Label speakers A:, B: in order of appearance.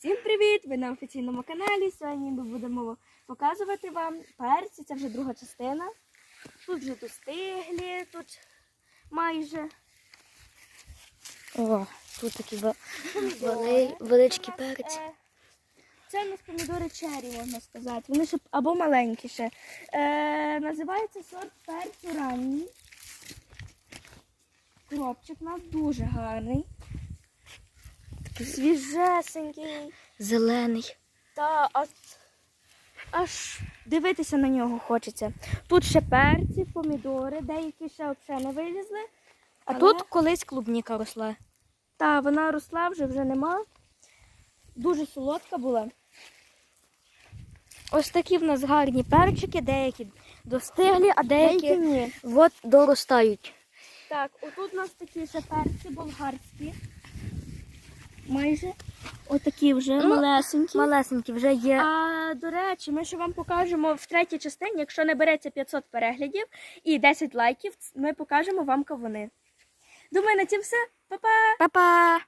A: Всім привіт! Ви на офіційному каналі. Сьогодні ми будемо показувати вам перці. Це вже друга частина. Тут вже достиглі, тут майже.
B: О, тут такі ве- вели- величкі перці.
A: е, Це у нас помідори чері, можна сказати. Вони ще або маленькі ще. Е, називається сорт перцю ранній. Кропчик у нас дуже гарний. Такий свіжесенький.
B: зелений.
A: Та аж, аж дивитися на нього хочеться. Тут ще перці, помідори, деякі ще взагалі не вилізли.
B: А
A: Але-
B: тут колись клубніка росла.
A: Та вона росла, вже вже нема. Дуже солодка була.
B: Ось такі в нас гарні перчики, деякі достиглі, а
A: Деякі
B: деякі
A: ні.
B: от доростають.
A: Так, отут у нас такі ще перці болгарські. Майже. Отакі вже
B: Ну,
A: малесенькі.
B: Малесенькі вже є.
A: А до речі, ми ще вам покажемо в третій частині, якщо набереться 500 переглядів і 10 лайків, ми покажемо вам кавуни. Думаю, на цьому все. Па-па!
B: Па-па!